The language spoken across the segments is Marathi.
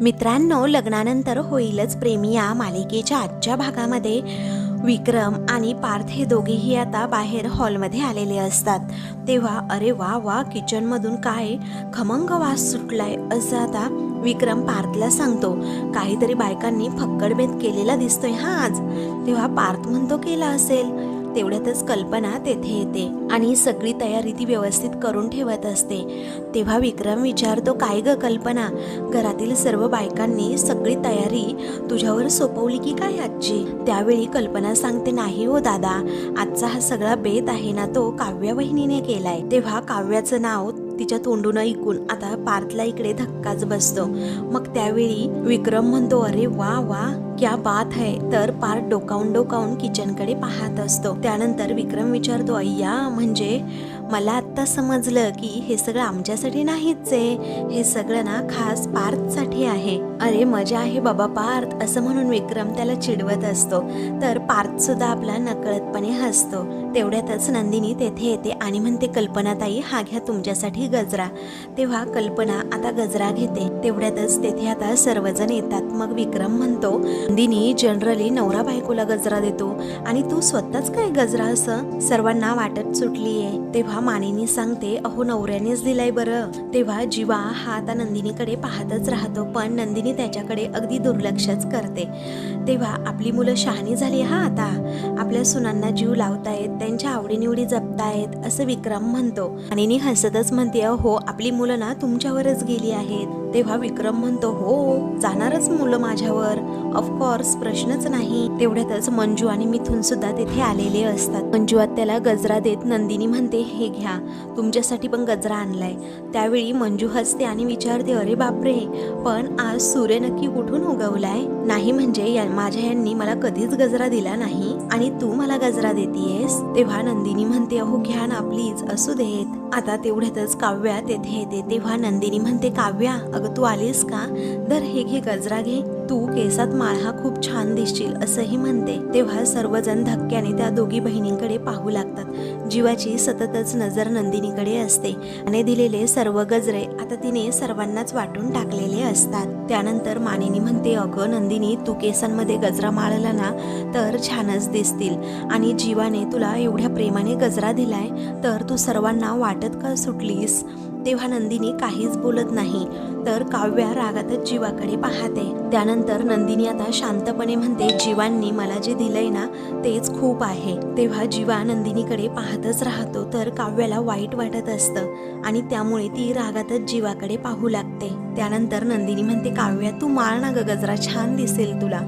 मित्रांनो लग्नानंतर होईलच प्रेमी या मालिकेच्या आजच्या भागामध्ये. विक्रम आणि पार्थ हे दोघेही आता बाहेर हॉलमध्ये आलेले असतात. तेव्हा अरे वा वा किचनमधून काय खमंग वास सुटलाय असं आता विक्रम पार्थला सांगतो. काहीतरी बायकांनी फक्कडबेत केलेला दिसतोय हा आज. तेव्हा पार्थ म्हणतो केला असेल. तेवढ्यातच कल्पना तेथे येते आणि सगळी तयारी ती व्यवस्थित करून ठेवत असते. तेव्हा विक्रम विचारतो काय ग कल्पना? घरातील सर्व बायकांनी सगळी तयारी तुझ्यावर सोपवली की काय आजची त्यावेळी कल्पना सांगते नाही हो दादा आजचा हा सगळा बेत आहे ना तो काव्या वहिनीने केलाय. तेव्हा काव्याचं नाव तिच्या तोंडून ऐकून आता पार्थला इकडे धक्काच बसतो. मग त्यावेळी विक्रम म्हणतो अरे वा वा क्या बात है. तर पार्थ डोकावून डोकावून किचनकडे पाहत असतो. त्यानंतर विक्रम विचारतो अय्या म्हणजे मला आत्ता समजलं की हे सगळं आमच्यासाठी नाहीच आहे. हे सगळं ना खास पार्थसाठी आहे. अरे मजा आहे बाबा पार्थ असं म्हणून विक्रम त्याला चिडवत असतो. तर पार्थ सुद्धा आपला नकळतपणे हसतो. तेवढ्यातच नंदिनी तेथे येते आणि म्हणते कल्पनाताई हा घ्या तुमच्यासाठी गजरा. तेव्हा कल्पना आता गजरा घेते. तेवढ्यातच तेथे आता सर्वजण येतात. मग विक्रम म्हणतो नंदिनी जनरली नवरा बायकोला गजरा देतो. आणि तू स्वतःच काय गजरा असं? सर्वांना वाटत सुटलीये. तेव्हा मानेनी सांगते अहो नवऱ्यानेच दिलाय बरं. तेव्हा जीवा हा आता नंदिनीकडे पाहतच राहतो पण नंदिनी त्याच्याकडे अगदी दुर्लक्षच करते. तेव्हा आपली मुलं शहाणी झाली हा आता. आपल्या सुनांना जीव लावतायत त्यांच्या आवडीनिवडी जपतायत असं विक्रम म्हणतो. आणि हसतच म्हणते हो आपली मुलं ना तुमच्यावरच गेली आहेत. तेव्हा विक्रम म्हणतो हो जाणारच मुलं माझ्यावर. ऑफकोर्स प्रश्नच नाही. तेवढ्यातच मंजू आणि मिथून सुद्धा तेथे आलेले असतात. मंजू त्याला गजरा देत नंदिनी म्हणते हे घ्या तुमच्यासाठी पण गजरा आणलाय. त्यावेळी मंजू हसते आणि विचारते अरे बापरे पण आज सूर्य नक्की कुठून उगवलाय? नाही म्हणजे या- माझ्या यांनी मला कधीच गजरा दिला नाही. आणि तू मला गजरा देतीयस? तेव्हा नंदिनी म्हणते अहो घ्या ना प्लीज असू देत. आता तेवढ्यातच काव्या तेथे येते. तेव्हा नंदिनी म्हणते काव्या अगं तू आलीस का? दर हे घे गजरा घे. तू केसात माळहा खूप छान दिसशील असंही म्हणते. तेव्हा सर्वजण धक्क्याने त्या दोघी बहिणींकडे पाहू लागतात. जीवाची सततच नजर नंदिनीकडे असते. आणि दिलेले सर्व गजरे आता तिने सर्वांनाच वाटून टाकलेले असतात. त्यानंतर मानिनी म्हणते अगं नंदिनी तू केसांमध्ये गजरा माळला ना तर छानच दिसतील. आणि जीवाने तुला एवढ्या प्रेमाने गजरा दिलाय तर तू सर्वांना वाटत का सुटलीस? तेव्हा नंदिनी काहीच बोलत नाही. तर काव्या रागातच जीवाकडे पाहते. त्यानंतर नंदिनी आता शांतपणे म्हणते जीवांनी मला जे दिलंय ना तेच खूप आहे. तेव्हा जीवा नंदिनीकडे पाहतच राहतो. तर काव्याला वाईट वाटत असतं आणि त्यामुळे ती रागातच जीवाकडे पाहू लागते. त्यानंतर नंदिनी म्हणते काव्या तू माळ ना गजरा छान दिसेल तुला.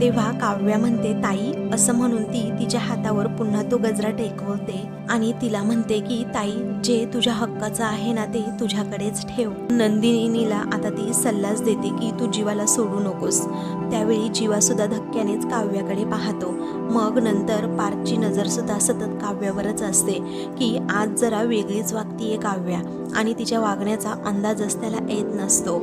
तेव्हा काव्या म्हणते ताई असं म्हणून ती तिच्या हातावर पुन्हा तो गजरा टेकवते आणि तिला म्हणते की ताई जे तुझ्या हक्काचं आहे ना ते तुझ्याकडेच ठेव. नंदिनीला आता ती सल्लाच देते की तू जीवाला सोडू नकोस. त्यावेळी जीवा सुद्धा धक्क्यानेच काव्याकडे पाहतो. मग नंतर पार्थची नजर सुद्धा सतत काव्यावरच असते की आज जरा वेगळीच वागतीये काव्या आणि तिच्या वागण्याचा अंदाजच त्याला येत नसतो.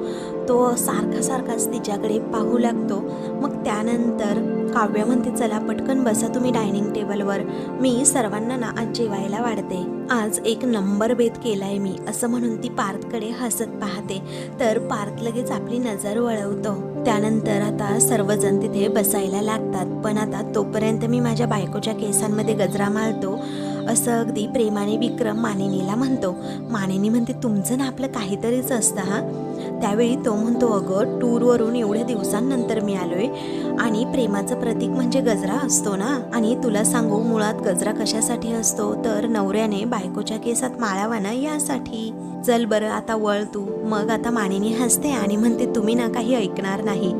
तो सारखा सारखाच तिच्याकडे पाहू लागतो. मग त्यानंतर काव्य म्हणते चला पटकन बसा तुम्ही डायनिंग टेबलवर. मी सर्वांना ना आज जेवायला वाढते. आज एक नंबर बेत केलाय मी. असं म्हणून ती पार्थकडे हसत पाहते. तर पार्थ लगेच आपली नजर वळवतो. त्यानंतर आता सर्वजण तिथे बसायला लागतात. पण आता तोपर्यंत मी माझ्या बायकोच्या केसांमध्ये गजरा मारतो. असं अगदी प्रेमाने विक्रम मानिनीला म्हणतो. मानिनी म्हणते तुमचं ना आपलं काहीतरीच असतं हा? त्यावेळी तो म्हणतो अगं टूरवरून एवढ्या दिवसांनंतर मी आलोय आणि प्रेमाचं प्रतीक म्हणजे गजरा असतो ना? आणि तुला सांगू मुळात गजरा कशासाठी असतो? तर नवऱ्याने बायकोच्या केसात माळावा ना यासाठी. चल बरं आता वळ तू. मग आता माणिनी हसते आणि म्हणते तुम्ही ना काही ऐकणार नाही.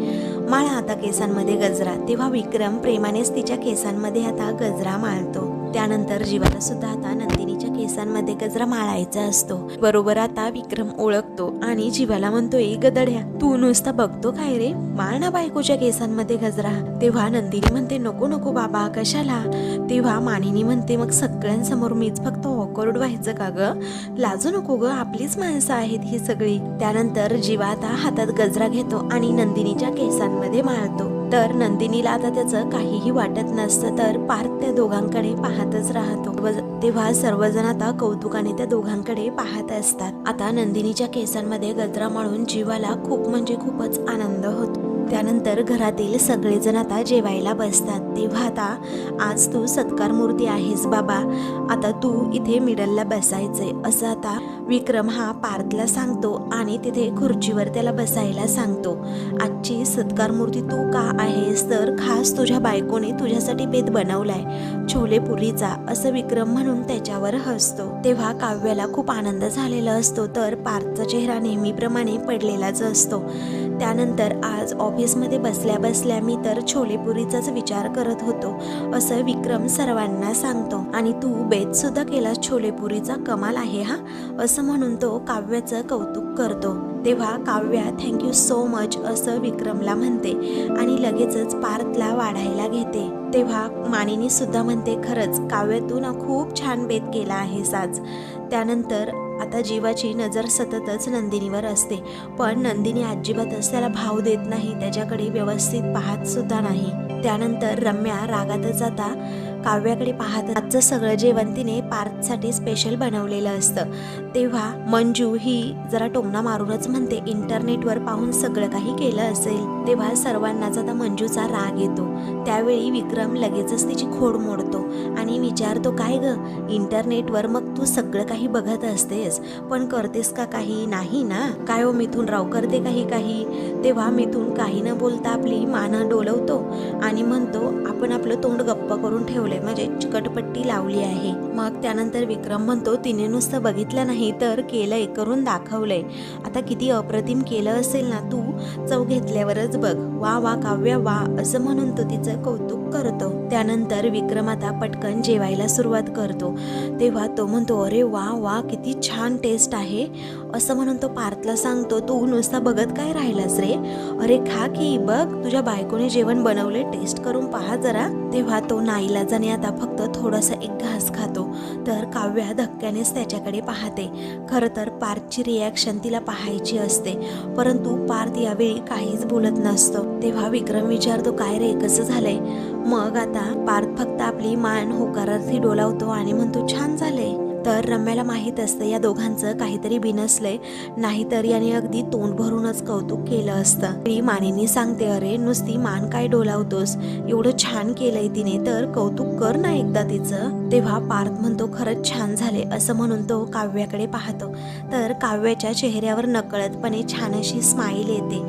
माळा आता केसांमध्ये गजरा. तेव्हा विक्रम प्रेमानेच तिच्या केसांमध्ये आता गजरा माळतो. त्यानंतर जीवाला सुद्धा आता नंदिनीच्या केसांमध्ये गजरा माळायचा असतो. बरोबर आता विक्रम ओळखतो आणि जीवाला म्हणतो गदड्या तू नुसता बघतो काय रे? माळ ना बायकोच्या केसांमध्ये गजरा. तेव्हा नंदिनी म्हणते नको नको बाबा कशाला? तेव्हा मानिनी म्हणते मग सगळ्यांसमोर मीच फक्त ऑकवर्ड व्हायचं का ग? लाजू नको ग आपलीच माणसं आहेत ही सगळी. त्यानंतर जीवा आता हातात गजरा घेतो आणि नंदिनीच्या केसांमध्ये माळतो. तर नंदिनीला आता त्याचं काहीही वाटत नसतं तर पार्थ त्या दोघांकडे पाहतच राहतो. व तेव्हा सर्वजण आता कौतुकाने त्या दोघांकडे पाहत असतात. आता नंदिनीच्या केसांमध्ये गजरा माळून जीवाला खूप म्हणजे खूपच आनंद होतो. त्यानंतर घरातील सगळेजण आता जेवायला बसतात. तेव्हा आता आज तू सत्कार मूर्ती आहेस बाबा. आता तू इथे मिडलला बसायचंय. असं आता विक्रम हा पार्थला सांगतो आणि तिथे खुर्चीवर त्याला बसायला सांगतो. आजची सत्कार मूर्ती तू का आहेस? तर खास तुझ्या बायकोने तुझ्यासाठी बेत बनवलाय. छोले पुरीचा असं विक्रम म्हणून त्याच्यावर हसतो. तेव्हा काव्याला खूप आनंद झालेला असतो तर पार्थचा चेहरा नेहमीप्रमाणे पडलेलाच असतो. त्यानंतर आज ऑफिसमध्ये बसल्या बसल्या मी तर छोलेपुरीचाच विचार करत होतो. असं विक्रम सर्वांना सांगतो. आणि तू बेत सुद्धा केलास छोलेपुरीचा कमाल आहे हा? असं म्हणून तो काव्याचं कौतुक करतो. तेव्हा काव्या थँक्यू सो मच असं विक्रमला म्हणते आणि लगेचच पार्थला वाढायला घेते. तेव्हा मानिनी सुद्धा म्हणते खरंच काव्य तू ना खूप छान बेत केला आहेस आज. त्यानंतर आता जीवाची नजर सततच नंदिनीवर असते. पण नंदिनी अजिबातच त्याला भाव देत नाही. त्याच्याकडे व्यवस्थित पाहत सुद्धा नाही. त्यानंतर रम्या रागातच आता काव्याकडे पाहत आजचं सगळं जेवण तिने पार्थसाठी स्पेशल बनवलेलं असतं. तेव्हा मंजू ही जरा टोमणा मारूनच म्हणते इंटरनेटवर पाहून सगळं काही केलं असेल. तेव्हा सर्वांनाच आता मंजूचा राग येतो. त्यावेळी विक्रम लगेचच तिची खोड मोडतो आणि विचारतो काय ग? इंटरनेटवर मग तू सगळं काही बघत असतेस. पण करतेस का काही? नाही ना? काय हो मिथून? राव करते काही काही. तेव्हा मिथून काही न बोलता आपली मान डोलवतो आणि म्हणतो आपण आपलं तोंड गप्प करून ठेवलंय म्हणजे चिकटपट्टी लावली आहे. मग त्यानंतर विक्रम म्हणतो तिने नुसतं बघितलं नाही तर केलंय करून दाखवलंय. आता किती अप्रतिम केलं असेल ना तू चव घेतल्यावरच बघ. वा वा काव्या वा असं म्हणून तो तिचं कौतुक करतो. त्यानंतर विक्रम आता पटकन जेवायला सुरुवात करतो. तेव्हा तो म्हणतो अरे वा वा किती छान टेस्ट आहे. असं म्हणून तो पार्थला सांगतो तू नुसता बघत काय राहिलास रे? अरे खा की बघ. तुझ्या बायकोने जेवण बनवले टेस्ट करून पहा जरा. तेव्हा तो नाईला नाईलाजाने आता फक्त थोडासा एक घास खातो. तर काव्या धक्क्यानेच त्याच्याकडे पाहते. खरं तर पार्थची रिॲक्शन तिला पाहायची असते. परंतु पार्थ यावेळी काहीच बोलत नसतो. तेव्हा विक्रम विचारतो काय रे कसं झालंय? मग आता पार्थ फक्त आपली मान होकारार्थी डोलावतो आणि म्हणतो छान झालंय. तर रम्याला माहीत असतं या दोघांचं काहीतरी बिनसलंय. नाहीतर याने अगदी तोंड भरूनच कौतुक केलं असतं. ती मानेनी सांगते अरे नुसती मान काय डोलावतोस? एवढं छान केलंय तिने तर कौतुक कर ना एकदा तिचं. तेव्हा पार्थ म्हणतो खरंच छान झाले असं म्हणून तो काव्याकडे पाहतो. तर काव्याच्या चेहऱ्यावर नकळतपणे छान अशी स्माईल येते.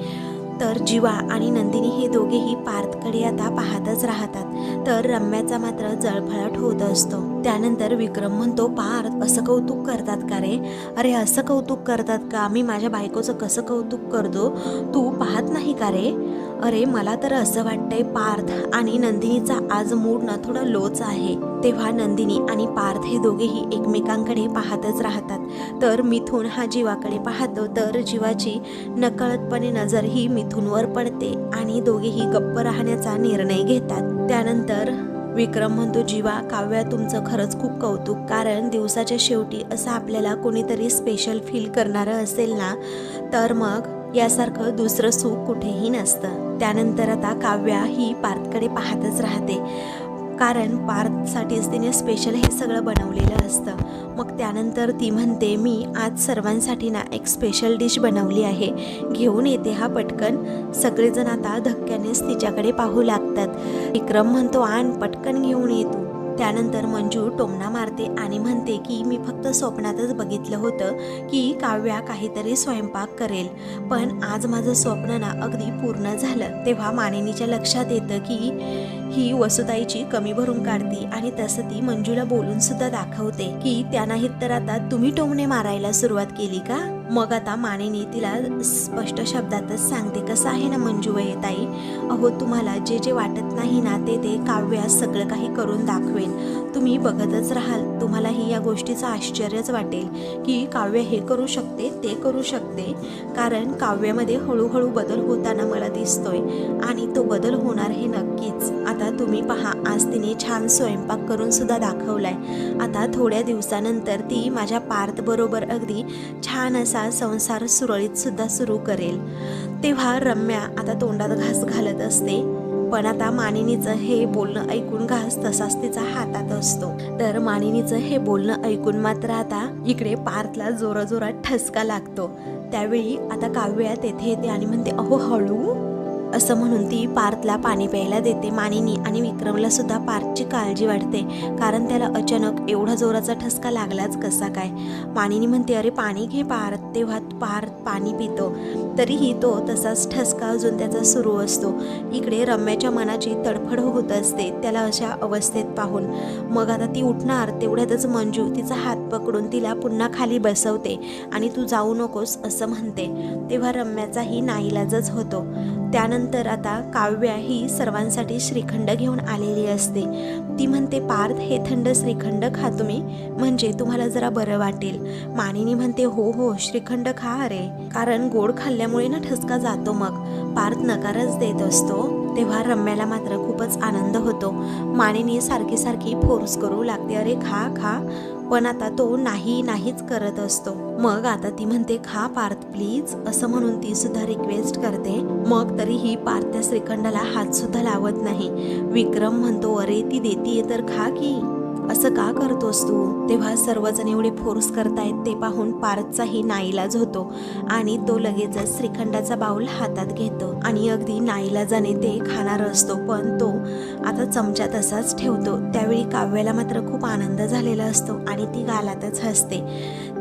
तर जीवा आणि नंदिनी हे दोघेही पार्थकडे आता पाहतच राहतात. तर रम्याचा मात्र जळफळाट होत असतो. त्यानंतर विक्रम म्हणतो पार्थ असं कौतुक करतात का रे? अरे असं कौतुक करतात का? मी माझ्या बायकोचं कसं कौतुक करतो? तू पाहत नाही का रे? अरे मला तर असं वाटतंय पार्थ आणि नंदिनीचा आज मूड ना थोडा लोच आहे. तेव्हा नंदिनी आणि पार्थ हे दोघेही एकमेकांकडे पाहतच राहतात. तर मिथून हा जीवाकडे पाहतो तर जीवाची नकळतपणे नजर ही मिथूनवर पडते आणि दोघेही गप्प राहण्याचा निर्णय घेतात. त्यानंतर विक्रम म्हणतो जीवा काव्या तुमचं खरंच खूप कौतुक. कारण दिवसाच्या शेवटी असं आपल्याला कोणीतरी स्पेशल फील करणारं असेल ना तर मग यासारखं दुसरं सुख कुठेही नसतं. त्यानंतर आता काव्या ही पार्थकडे पाहतच राहते. कारण पार्थसाठीच तिने स्पेशल हे सगळं बनवलेलं असतं. मग त्यानंतर ती म्हणते मी आज सर्वांसाठी ना एक स्पेशल डिश बनवली आहे. घेऊन येते हा पटकन. सगळेजण आता धक्क्यानेच तिच्याकडे पाहू लागतात. विक्रम म्हणतो आण पटकन घेऊन ये तू. त्यानंतर मंजू टोमणा मारते आणि म्हणते की मी फक्त स्वप्नातच बघितलं होतं की काव्या काहीतरी स्वयंपाक करेल. पण आज माझं स्वप्न ना अगदी पूर्ण झालं. तेव्हा मानिनीच्या लक्षात येतं की ही वसुताईची कमी भरून काढते आणि तसं ती मंजूला बोलून सुद्धा दाखवते की त्या तर आता तुम्ही टोमणे मारायला सुरुवात केली का? मग आता मानेनी तिला स्पष्ट शब्दातच सांगते कसं आहे ना मंजू ताई? अहो तुम्हाला जे जे वाटत नाही ना ते ते काव्या सगळं काही करून दाखवेन. तुम्ही बघतच राहाल तुम्हालाही या गोष्टीचं आश्चर्यच वाटेल की काव्य हे करू शकते ते करू शकते. कारण काव्यामध्ये हळूहळू बदल होताना मला दिसतोय आणि तो बदल होणार हे नक्कीच. तुम्ही पहा आज तिने छान स्वयंपाक करून सुद्धा दाखवलाय. आता थोड्या दिवसानंतर ती माझ्या पार्थ बरोबर अगदी छान असा संसार सुरळीत सुद्धा सुरू करेल. तेव्हा रम्या आता तोंडात घास घालत असते. पण आता मानिनीचं हे बोलणं ऐकून घास तसाच तिचा हातात असतो. तर मानिनीचं हे बोलणं ऐकून मात्र आता इकडे पार्थला जोराजोरात ठसका लागतो. त्यावेळी आता काव्या तेथे येते आणि म्हणते अहो हळू? असं म्हणून ती पार्थला पाणी प्यायला देते. मानिनी आणि विक्रमला सुद्धा पार्थची काळजी वाटते कारण त्याला अचानक एवढा जोराचा ठसका लागलाच कसा काय? मानिनी म्हणते अरे पाणी घे पार्थ तेव्हा पार्थ पाणी पितो. तरीही तो तसाच ठसका अजून त्याचा सुरू असतो. इकडे रम्याच्या मनाची तडफड होत असते त्याला अशा अवस्थेत पाहून. मग आता ती उठणार तेवढ्यातच मंजू तिचा हात पकडून तिला पुन्हा खाली बसवते आणि तू जाऊ नकोस असं म्हणते. तेव्हा रम्याचाही नाईलाजच होतो. त्यानंतर आता काव्या ही सर्वांसाठी श्रीखंड घेऊन आलेली असते. ती म्हणते पार्थ हे थंड श्रीखंड खा तुम्ही. म्हणजे तुम्हाला जरा बरं वाटेल. मानिनी म्हणते हो हो श्रीखंड खा अरे कारण गोड खाल्ल्यामुळे ना ठसका जातो मग. पार्थ नकारच देत असतो. तेव्हा रम्याला मात्र खूपच आनंद होतो. मानिनी सारखी सारखी फोर्स करू लागते अरे खा खा. पण आता तो नाही नाहीच करत असतो. मग आता ती म्हणते खा पार्थ प्लीज असं म्हणून ती सुद्धा रिक्वेस्ट करते. मग तरीही पार्थ त्या श्रीखंडाला हात सुद्धा लावत नाही. विक्रम म्हणतो अरे ती देतीये तर खा की. असं का करतोस तू? तेव्हा सर्वजण एवढे फोर्स करतायत ते पाहून पार्थचाही नाईलाज होतो आणि तो लगेचच श्रीखंडाचा बाऊल हातात घेतो आणि अगदी नाईलाजाने ते खाणार असतो पण तो आता चमचा तसाच ठेवतो. त्यावेळी काव्याला मात्र खूप आनंद झालेला असतो आणि ती गालातच हसते.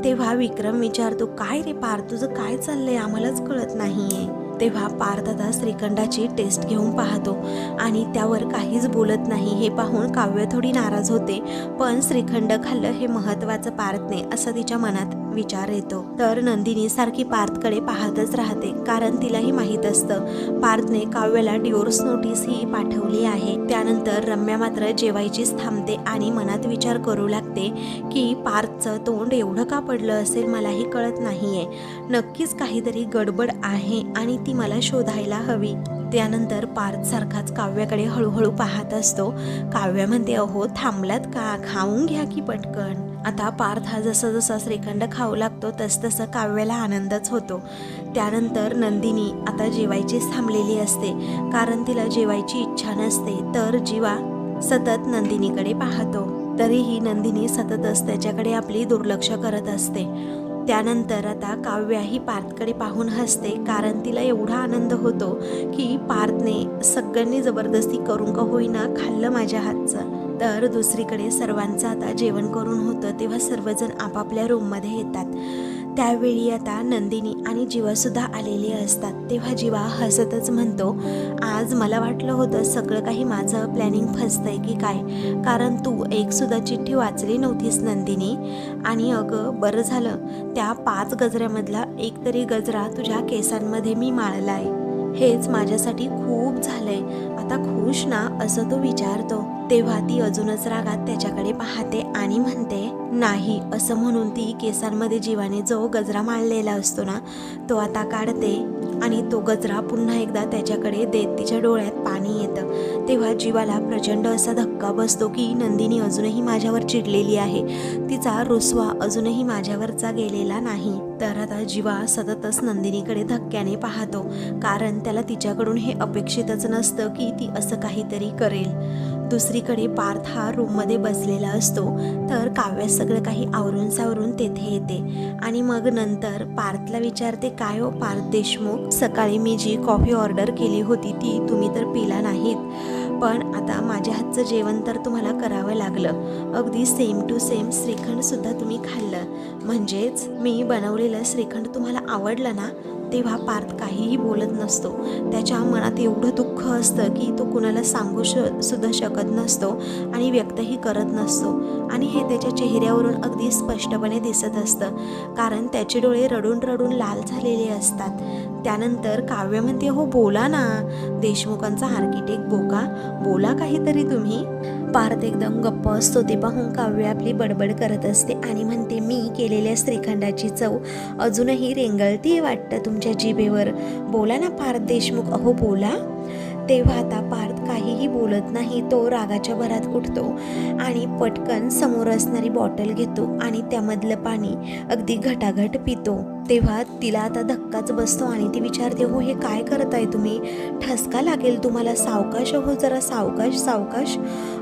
तेव्हा विक्रम विचारतो काय रे पार तुझं काय चाललंय? आम्हालाच कळत नाहीये. तेव्हा पारदादा श्रीखंडाची टेस्ट घेऊन पाहतो. आणि त्यावर काहीच बोलत नाही हे पाहून काव्य थोडी नाराज होते. पण श्रीखंड खाल्लं हे महत्वाचं नाही असं तिच्या मनात विचार येतो. तर नंदिनी सारखी पार्थकडे पाहतच राहते. कारण तिलाही माहीत असतं पार्थने काव्याला डिवोर्स नोटीस ही पाठवली आहे. त्यानंतर रम्या मात्र जेवायचीच थांबते आणि मनात विचार करू लागते की पार्थचं तोंड एवढं का पडलं असेल मलाही कळत नाहीये. नक्कीच काहीतरी गडबड आहे आणि ती मला शोधायला हवी. त्यानंतर पार्थ सारखाच काव्याकडे हळूहळू पाहत असतो. काव्या म्हणते अहो थांबलात का? खाऊन घ्या की पटकन. आता पार्थ हा जसं जसा श्रीखंड खाऊ लागतो तस तसं काव्याला आनंदच होतो. त्यानंतर नंदिनी आता जेवायचीच थांबलेली असते. कारण तिला जेवायची इच्छा नसते तर जीवा सतत नंदिनीकडे पाहतो. तरीही नंदिनी सततच त्याच्याकडे आपली दुर्लक्ष करत असते. त्यानंतर आता काव्या ही पार्थकडे पाहून हसते कारण तिला एवढा आनंद होतो की पार्थने सगळ्यांनी जबरदस्ती करून का होईना खाल्लं माझ्या हातचं. तर दुसरीकडे सर्वांचं आता जेवण करून होतं तेव्हा सर्वजण आपापल्या रूममध्ये येतात. त्यावेळी आता नंदिनी आणि जीवासुद्धा आलेले असतात. तेव्हा जीवा हसतच म्हणतो आज मला वाटलं होतं सगळं काही माझं प्लॅनिंग फसतंय की काय? कारण तू एकसुद्धा चिठ्ठी वाचली नव्हतीस नंदिनी. आणि अगं बरं झालं. त्या पाच गजऱ्यामधला एक तरी गजरा तुझ्या केसांमध्ये मी माळला आहे हेच माझ्यासाठी खूप झालंय. आता खुश ना असं तो विचारतो. तेव्हा ती अजूनच रागात त्याच्याकडे पाहते आणि म्हणते नाही असं म्हणून ती केसांमध्ये जीवाने जो गजरा माळलेला असतो ना तो आता काढते. आणि तो गजरा पुन्हा एकदा त्याच्याकडे देत तिच्या डोळ्यात पाणी येतं. तेव्हा जीवाला प्रचंड असा धक्का बसतो की नंदिनी अजूनही माझ्यावर चिडलेली आहे. तिचा रुसवा अजूनही माझ्यावरचा गेलेला नाही. तर आता जीवा सततच नंदिनीकडे धक्क्याने पाहतो. कारण त्याला तिच्याकडून हे अपेक्षितच नसतं की ती असं काहीतरी करेल. दुसरीकडे पार्थ हा रूममध्ये बसलेला असतो तर काव्य सगळं काही आवरून सावरून तेथे येते. आणि मग नंतर पार्थला विचारते काय हो पार्थ देशमुख सकाळी मी जी कॉफी ऑर्डर केली होती ती तुम्ही तर पिला नाहीत. पण आता माझ्या हातचं जेवण तर तुम्हाला करावं लागलं. अगदी सेम टू सेम श्रीखंडसुद्धा तुम्ही खाल्लं. म्हणजेच मी बनवलेलं श्रीखंड तुम्हाला आवडलं ना? तेव्हा पार्थ काहीही बोलत नसतो. त्याच्या मनात एवढं दुःख असतं की तो कुणाला सांगू श सुद्धा शकत नसतो आणि व्यक्तही करत नसतो. आणि हे त्याच्या चेहऱ्यावरून अगदी स्पष्टपणे दिसत असतं. कारण त्याचे डोळे रडून रडून लाल झालेले असतात. त्यानंतर काव्य म्हणते हो बोला ना. देशमुखांचा आर्किटेक्ट बोका बोला काहीतरी तुम्ही. पार्थ एकदम गप्प असतो. ते पाहून काव्य आपली बडबड करत असते आणि म्हणते मी केलेल्या श्रीखंडाची चव अजूनही रेंगळती वाटतं तुमच्या जिभेवर. बोला ना पार्थ देशमुख. अहो बोला. तेव्हा आता पार्थ काहीही बोलत नाही तो रागाच्या भरात उठतो आणि पटकन समोर असणारी बॉटल घेतो आणि त्यामधलं पाणी अगदी घटाघट पितो. तेव्हा तिला आता धक्काच बसतो आणि ती विचारते हो हे काय करत आहे तुम्ही? ठसका लागेल तुम्हाला? सावकाश हो जरा सावकाश सावकाश.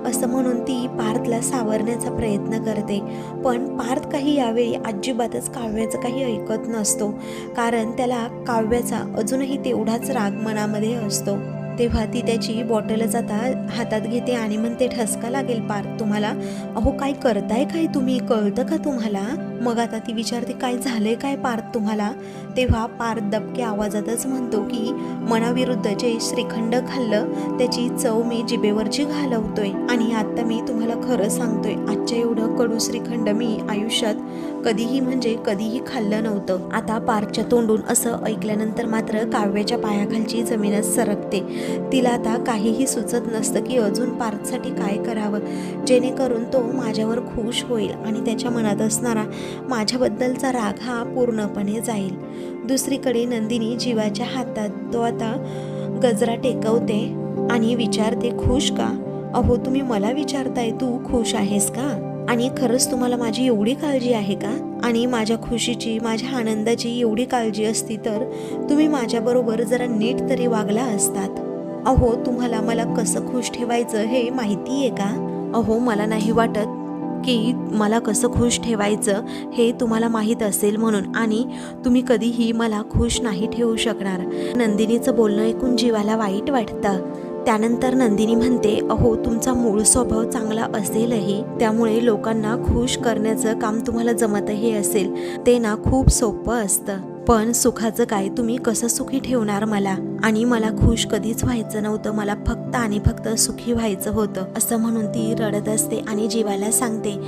असं म्हणून ती पार्थला सावरण्याचा प्रयत्न करते. पण पार्थ काही यावेळी अजिबातच काव्याचं काही ऐकत नसतो कारण त्याला काव्याचा अजूनही तेवढाच राग मनामध्ये असतो. तेव्हा ती त्याची बॉटलच आता हातात घेते आणि म्हणते ठसका लागेल पार्थ तुम्हाला. अहो काय करताय काय तुम्ही? कळतं का तुम्हाला? मग आता ती विचारते काय झालंय? काय पार्थ तुम्हाला? तेव्हा पार्थ दबक्या आवाजातच म्हणतो की मनाविरुद्ध जे श्रीखंड खाल्लं त्याची चव मी जिबेवरची घालवतोय. आणि आता मी तुम्हाला खरं सांगतोय आजच्या एवढं कडू श्रीखंड मी आयुष्यात कधीही म्हणजे कधीही खाल्लं नव्हतं. आता पार्थच्या तोंडून असं ऐकल्यानंतर मात्र काव्याच्या पायाखालची जमीनच सरकते. तिला आता काहीही सुचत नसतं की अजून पार्थसाठी काय करावं. जेणेकरून तो माझ्यावर खुश होईल आणि त्याच्या मनात असणारा माझ्याबद्दलचा राग हा पूर्णपणे जाईल. दुसरीकडे नंदिनी जीवाच्या हातात तो आता गजरा टेकवते आणि विचारते खुश का? अहो तुम्ही मला विचारताय तू खुश आहेस का? आणि खरंच तुम्हाला माझी एवढी काळजी आहे का? आणि माझ्या खुशीची माझ्या आनंदाची एवढी काळजी असती तर तुम्ही माझ्याबरोबर जरा नीट तरी वागला असतात. अहो तुम्हाला मला कसं खुश ठेवायचं हे माहिती आहे का? अहो मला नाही वाटत की मला कसं खुश ठेवायचं हे तुम्हाला माहीत असेल म्हणून आणि तुम्ही कधीही मला खुश नाही ठेवू शकणार. नंदिनीचं बोलणं ऐकून जीवाला वाईट वाटतं. त्यानंतर नंदिनी म्हणते अहो तुमचा मूळ स्वभाव चांगला असेलही. त्यामुळे लोकांना खुश करण्याचं काम तुम्हाला जमतही असेल. ते ना खूप सोपं असतं. पण सुखाचं काय? तुम्ही कसं सुखी ठेवणार मला? आणि मला खुश कधीच व्हायचं नव्हतं. मला फक्त आणि फक्त सुखी व्हायचं होतं. असं म्हणून ती रडत असते आणि जीवाला सांगते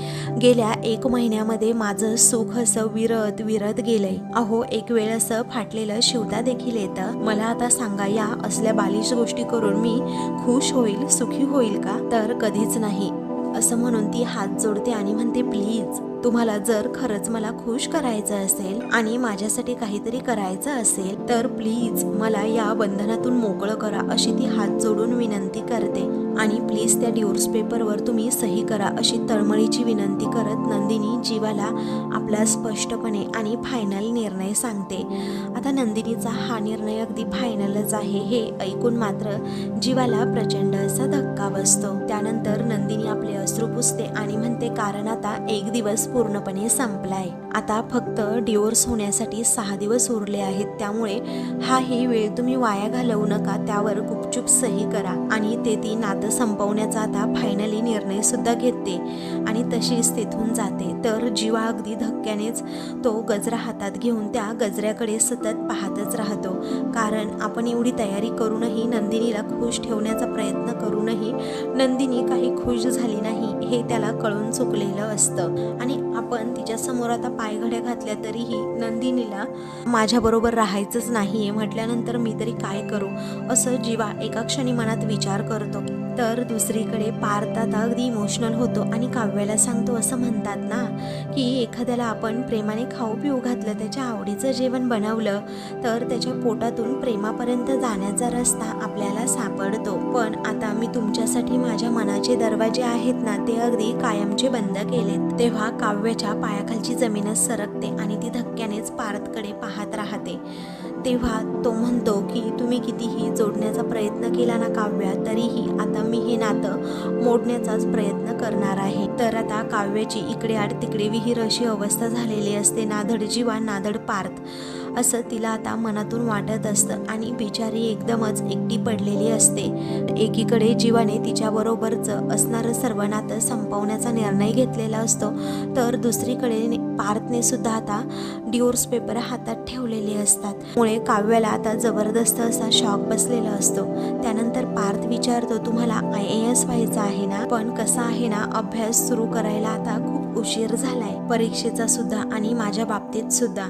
गेल्या एक महिन्यामध्ये माझं सुख असं विरत विरत गेलंय. अहो एक वेळ असं फाटलेलं शिवता देखील येतं. मला आता सांगा या असल्या बालिश गोष्टी करून मी खुश होईल सुखी होईल का? तर कधीच नाही. असं म्हणून ती हात जोडते आणि म्हणते प्लीज. तुम्हाला जर खरंच मला खुश करायचं असेल आणि माझ्यासाठी काहीतरी करायचं असेल तर प्लीज मला या बंधनातून मोकळं करा अशी ती हात जोडून विनंती करते. आणि प्लीज त्या डिवोर्स पेपरवर तुम्ही सही करा अशी तळमळीची विनंती करत नंदिनी जीवाला आपला स्पष्टपणे आणि फायनल निर्णय सांगते. आता नंदिनीचा हा निर्णय अगदी फायनलच आहे हे ऐकून मात्र जीवाला प्रचंड असा धक्का बसतो. त्यानंतर नंदिनी आपले अश्रू पुसते आणि म्हणते कारण आता एक दिवस पूर्णपणे संपलाय. आता फक्त डिवोर्स होण्यासाठी सहा दिवस उरले आहेत. त्यामुळे हा ही वेळ तुम्ही वाया घालवू नका. त्यावर गुपचूप सही करा. आणि ते ती नातं संपवण्याचा आता फायनली निर्णय सुद्धा घेते. आणि तशीच तिथून जाते. तर जीवा अगदी धक्क्यानेच तो गजरा हातात घेऊन त्या गजऱ्याकडे सतत पाहतच राहतो. कारण आपण एवढी तयारी करूनही नंदिनीला खुश ठेवण्याचा प्रयत्न करूनही नंदिनी काही खुश झाली नाही हे त्याला कळून चुकलेलं असतं. आणि आपण तिच्या समोर आता पायघड्या घातल्या तरीही नंदिनीला माझ्याबरोबर राहायचंच नाही आहे म्हटल्यानंतर मी तरी काय करू? असं जीवा एका क्षणी मनात विचार करतो. तर दुसरीकडे पार्थ अगदी इमोशनल होतो आणि काव्याला सांगतो असं म्हणतात ना की एखाद्याला आपण प्रेमाने खाऊ पिऊ घातलं त्याच्या आवडीचं जेवण बनवलं तर त्याच्या पोटातून प्रेमापर्यंत जाण्याचा रस्ता आपल्याला सापडतो. पण आता मी तुमच्यासाठी माझ्या मनाचे दरवाजे आहेत ना ते अगदी कायमचे बंद केलेत. तेव्हा काव्याच्या पायाखालची जमीनच सरकते आणि ती धक्क्यानेच पार्थकडे पा तेव्हा तो म्हणतो की तुम्ही कितीही जोडण्याचा प्रयत्न केला ना काव्या तरीही आता मी हे नातं मोडण्याचाच प्रयत्न करणार आहे. तर आता काव्याची इकडे आड तिकडे विहीर अशी अवस्था झालेली असते. नाधड जीवा नाधड पार्थ असं तिला आता मनातून वाटत असतं आणि बिचारी एकदमच एकटी पडलेली असते. एकीकडे जीवाने तिच्याबरोबरचं असणारं सर्व नातं संपवण्याचा निर्णय घेतलेला असतो तर दुसरीकडे पार्थने सुद्धा आता डिओर्स पेपर हातात ठेवलेले असतात. मुळे काव्याला आता जबरदस्त असा शॉक बसलेला असतो. त्यानंतर पार्थ विचारतो तुम्हाला आय ए एस व्हायचं आहे ना? पण कसं आहे ना? अभ्यास सुरू करायला आता खूप उशीर झालाय. परीक्षेचा सुद्धा आणि माझ्या बाबतीत सुद्धा.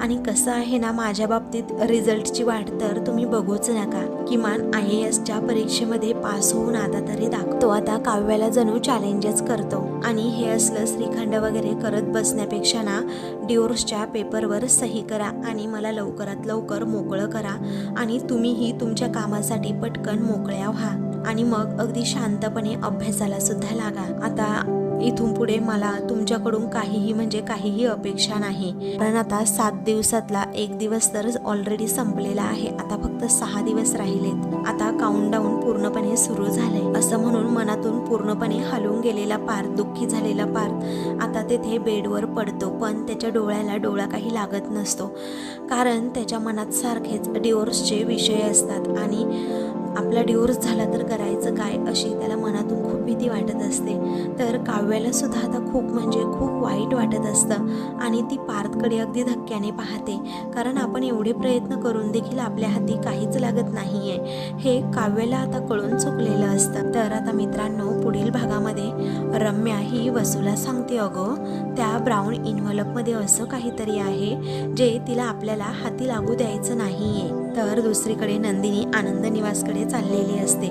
आणि कसं आहे ना माझ्या बाबतीत रिझल्टची वाट तर तुम्ही बघूच नका. किमान आय ए एसच्या परीक्षेमध्ये पास होऊन आता तरी दाखवतो. आता काव्याला जणू चॅलेंजेस करतो. आणि हे असलं श्रीखंड वगैरे करत बसण्यापेक्षा ना डिओर्सच्या पेपरवर सही करा आणि मला लवकरात लवकर मोकळं करा. आणि तुम्हीही तुमच्या कामासाठी पटकन मोकळ्या व्हा. आणि मग अगदी शांतपणे अभ्यासाला सुद्धा लागा. आता इथून पुढे मला तुमच्याकडून काहीही म्हणजे काहीही अपेक्षा नाही. कारण आता सात दिवसातला एक दिवस तर ऑलरेडी संपलेला आहे. आता फक्त सहा दिवस राहिलेत. आता काउंटडाऊन पूर्णपणे सुरू झालंय. असं म्हणून मनातून पूर्णपणे हलवून गेलेला पार्थ दुःखी झालेला पार्थ आता तेथे बेडवर पडतो. पण त्याच्या डोळ्याला डोळा काही लागत नसतो. कारण त्याच्या मनात सारखेच डिवोर्सचे विषय असतात. आणि आपला डिवोर्स झाला तर करायचं काय अशी त्याला मनातून खूप भीती वाटत असते. तर काव्याला सुद्धा आता खूप म्हणजे खूप वाईट वाटत असतं आणि ती पार्थकडे अगदी धक्क्याने पाहते. कारण आपण एवढे प्रयत्न करून देखील आपल्या हाती काहीच लागत नाही आहे हे काव्याला आता कळून चुकलेलं असतं. तर आता मित्रांनो पुढील भागामध्ये रम्या ही वसूला सांगते अगं त्या ब्राऊन इन्व्हलपमध्ये असं काहीतरी आहे जे तिला आपल्याला हाती लागू द्यायचं नाही आहे तर दुसरीकडे नंदिनी आनंद निवासकडे चाललेली असते.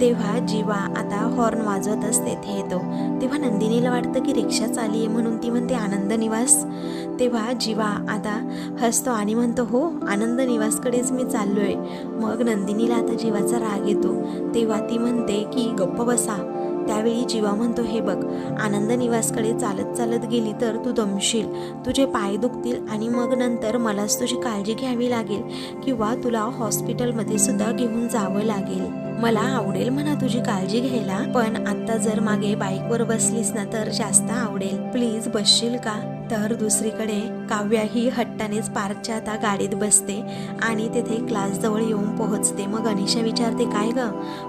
तेव्हा जीवा आता हॉर्न वाजवत असते ते येतो तेव्हा नंदिनीला वाटतं की रिक्षा चालली आहे म्हणून ती म्हणते आनंद निवास. तेव्हा जीवा आता हसतो आणि म्हणतो हो आनंद निवासकडेच मी चाललो आहे मग नंदिनीला आता जीवाचा राग येतो. तेव्हा ती म्हणते की गप्प बसा त्यावेळी जीवा म्हणतो हे बघ आनंद निवासकडे चालत चालत गेली तर तू दमशील. तुझे पाय दुखतील आणि मग नंतर मलाच तुझी काळजी घ्यावी लागेल किंवा तुला हॉस्पिटलमध्ये सुद्धा घेऊन जावं लागेल. मला आवडेल म्हणा तुझी काळजी घ्यायला पण आता जर मागे बाईकवर बसलीस ना तर जास्त आवडेल. प्लीज बसशील का? तर दुसरीकडे काव्या ही हट्टानेच पार्कच्या आता गाडीत बसते आणि तेथे क्लासजवळ येऊन पोहोचते. मग अनिशा विचारते काय ग?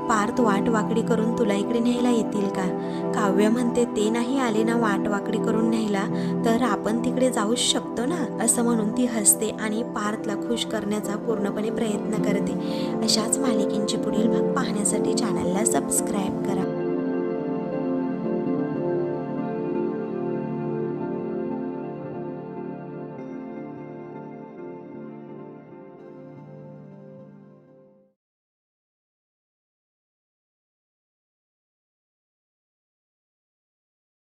पार्थ वाट वाकडी करून तुला इकडे न्यायला येतील का? काव्य म्हणते ते नाही आले ना वाट वाकडी करून न्यायला तर आपण तिकडे जाऊच शकतो ना? असं म्हणून ती हसते आणि पार्थला खुश करण्याचा पूर्णपणे प्रयत्न करते. अशाच मालिकेंचे पुढील भाग पाहण्यासाठी चॅनलला सबस्क्राईब करा.